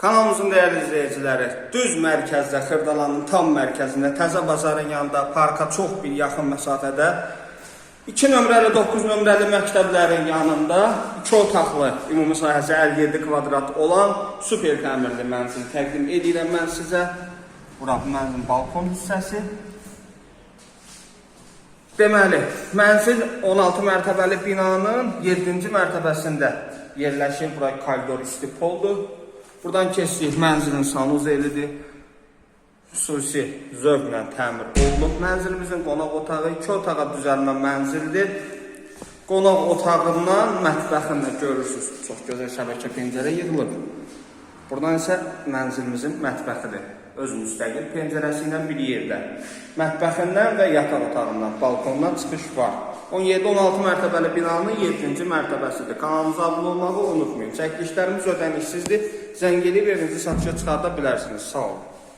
Kanalımızın değerli izleyicileri, düz mərkəzdə, Xırdalanın tam mərkəzində, Təzə bazarın yanında, parka çox bir yaxın məsafədə 2 nömrəli, 9 nömrəli məktəblərin yanında 2 otaqlı, ümumi sahəsi 57 kvadrat olan super təmirli mənzil təqdim edirəm mən sizə. Bura mənzilin balkon hissəsi. Deməli, mənzil 16 mərtəbəli binanın 7-ci mərtəbəsində yerləşir. Bura koridor istipoldur. Buradan keçdik mənzilin sanuzelidir. Xüsusi zövqlə təmir olunub. Mənzilimizin qonaq otağı 2 otağa düzəlmə mənzildir. Qonaq otağından mətbəxini görürsüz. Çox gözəl şəbəkə pəncərə yığılıb. Buradan isə mənzilimizin mətbəxidir. Öz müstəqil pəncərəsi ilə bir yerdə. Mətbəxindən və yataq otağından, balkondan çıxış var. 17-16 mərtəbəli binanın 7-ci mərtəbəsidir. Kanalımıza abunə olmağı unutmayın. Çəkilişlərimiz ödənişsizdir. Zəng edib evinizi satışa çıxarda bilərsiniz. Sağ olun.